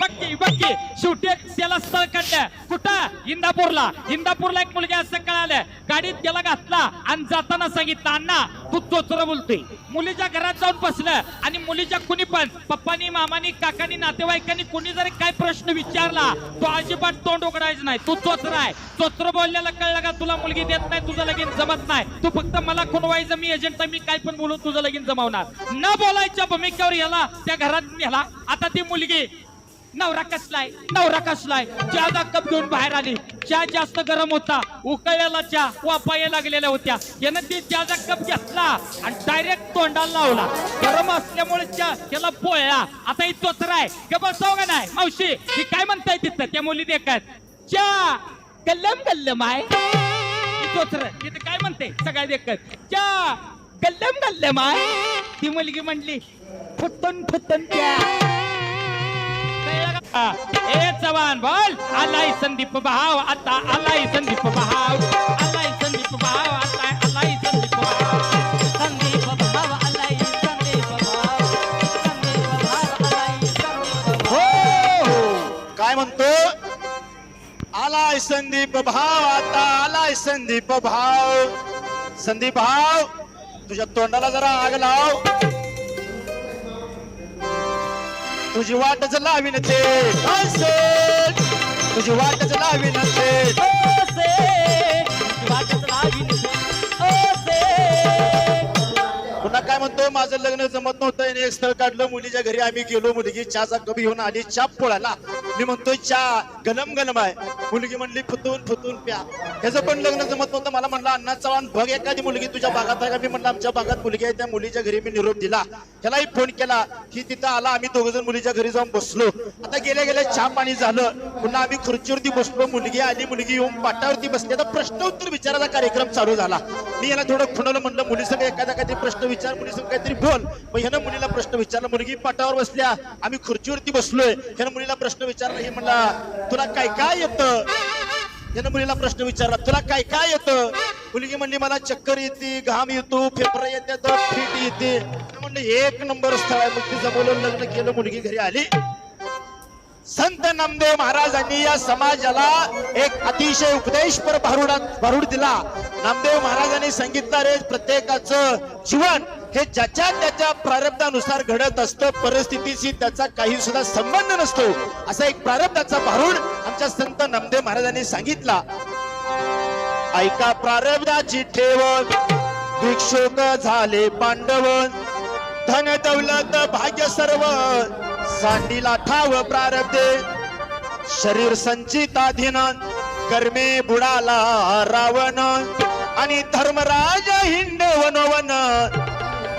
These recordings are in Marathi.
बक्की बक्की शेवटी त्याला स्थळ काढलं. कुठं? इंदापूरला. इंदापूरला एक मुलगी असं कळालं गाडीत त्याला घातला आणि जाताना सांगितलं अण्णा तू चोचर बोलतोय. मुलीच्या घरात जाऊन बसलं आणि मुलीच्या कुणी पण पप्पानी मामानी काकानी नातेवाईकांनी कुणी जरी काय प्रश्न विचारला तो अजिबात तोंड उघडायचं नाही. तू चोचर आहे. चोचर बोलल्याला कळलं का तुला मुलगी देत नाही तुझं लगीन जमत नाही? तू फक्त मला खुणवायचं मी एजंट मी काय पण बोलू तुझं लगीन जमवणार. न बोलायच्या भूमिकेवर याला त्या घरात नेला. आता ती मुलगी नवरा कसलाय? नवरा कसलाय? ज्यादा कप घेऊन बाहेर आली चहा जास्त गरम होता उकळ्याला चहा वापाया लागलेल्या होत्या. यानं ती ज्यादा कप घेतला आणि डायरेक्ट तोंडाला लावला. गरम असल्यामुळे चहा त्याला पोळला आता ही चोचरा आहे. बसव का नाही? मावशी ही काय म्हणताय तिथं? त्या मुली देखत चहा गल्लम गल्लम आहे. ही चोचर काय म्हणते? सगळ्या देखत चहा गल्लम गल्लम आहे. ती मुलगी म्हणली फुटून फुटून त्या. ए जवान बोल आलाय संदीप भाव आता आलाय संदीप भाव आलाय संदीप भाव आता आलाय संदीप भाव संदीप भाव आलाय संदीप भाव संदीप भाव आलाय संदीप हो हो. काय म्हणतो? आलाय संदीप भाव आता आलाय संदीप भाव संदीप भाव तुझ्या तोंडाला जरा आग लाव। तुझी वाटच लावीन ते. तुझी वाटच लावीन ते. पुन्हा काय म्हणतो माझं लग्न जमत नव्हतं. आणि एक स्थळ काढलं. मुलीच्या घरी आम्ही गेलो. मुलगी चहाचा कप घेऊन आली. चहा पोळाला. मी म्हणतोय चहा गलम गलम आहे. मुलगी म्हणली फुतून फुतून प्या. ह्याचं पण लग्न जमत नव्हतं. मला म्हणलं अण्णा चव्हाण बघ एखादी मुलगी तुझ्या भागात आहे का? मी म्हणलं आमच्या भागात मुलगी आहे. त्या मुलीच्या घरी मी निरोप दिला. त्यालाही फोन केला. की तिथं आला. आम्ही दोघ जण मुलीच्या घरी जाऊन बसलो. आता गेल्या गेल्या चहा पाणी झालं. पुन्हा आम्ही खुर्चीवरती बसलो. मुलगी आली. मुलगी येऊन पाटावरती बसली. आता प्रश्न उत्तर विचारायचा कार्यक्रम चालू झाला. मी याला थोडं खुणवलं म्हणलं मुलीसंग एखादा काहीतरी प्रश्न विचार. मुलीसंग काहीतरी बोल. मग ह्यानं मुलीला प्रश्न विचारला. मुलगी पाटावर बसल्या. आम्ही खुर्चीवरती बसलोय. ह्यानं मुलीला प्रश्न विचार विचारलं हे म्हणला तुला काय काय येतं? यानं मुलीला प्रश्न विचारला तुला काय काय येतं? मुलगी म्हणली मला चक्कर येते घाम येतो फेफर येतात फिट येते. म्हणलं एक नंबर स्थळ आहे. मग तिचं बोलून लग्न केलं मुलगी घरी आली. संत नामदेव महाराजांनी या समाजाला एक अतिशय उपदेशपर पर भारूड दिला. नामदेव महाराजांनी सांगितलं रे प्रत्येकाचं जीवन हे ज्याच्या त्याच्या प्रारब्धानुसार घडत असतं परिस्थितीशी त्याचा काही सुद्धा संबंध नसतो. असा एक प्रारब्धाचा भारूड आमच्या संत नामदेव महाराजांनी सांगितला. ऐका प्रारब्धाची ठेवण भिक्षुक झाले पांडव धन दौलत भाग्य सर्व सांडीला ठाव प्रारब्धे. शरीर संचिताधीन कर्मे बुडाला रावण. आणि धर्मराज हिंड वनवन.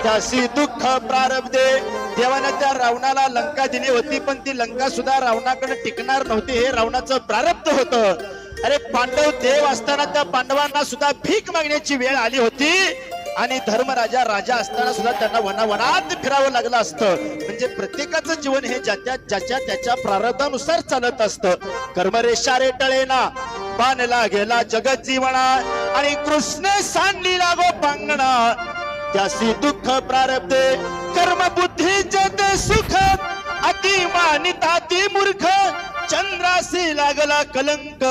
त्याशी दुःख प्रारब्धे. देवानं त्या रावणाला लंका दिली होती पण ती लंका सुद्धा रावणाकडे टिकणार नव्हती. हे रावणाचं प्रारब्ध होतं. अरे पांडव देव असताना त्या पांडवांना सुद्धा भीक मागण्याची वेळ आली होती. आणि धर्मराजा राजा असताना सुद्धा त्यांना वनावनात फिरावं लागलं असतं. म्हणजे प्रत्येकाचं जीवन हे ज्याच्या ज्याच्या त्याच्या प्रारब्धानुसार चालत असतं. कर्मरेषा रे टळेना पान गेला जगत जीवना आणि कृष्ण सांडली लागो पांगणा त्यासी दुःख प्रारब्धे कर्म बुद्धी जत सुख अति मानिता ती मूर्ख चंद्रासी लागला कलंक.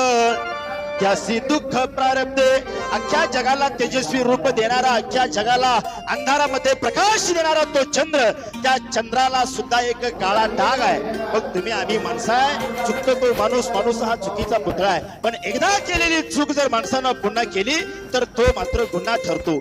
त्यासी दुःख प्रारब्धे. अख्ख्या जगाला तेजस्वी रूप देणारा अख्ख्या जगाला अंधारामध्ये प्रकाश देणारा तो चंद्र. त्या चंद्राला सुद्धा एक काळा डाग आहे. मग तुम्ही आम्ही माणसं आहे चुकतो तो माणूस माणूस हा चुकीचा पुतळा आहे. पण एकदा केलेली चूक जर माणसानं पुन्हा केली तर तो मात्र गुन्हा ठरतो.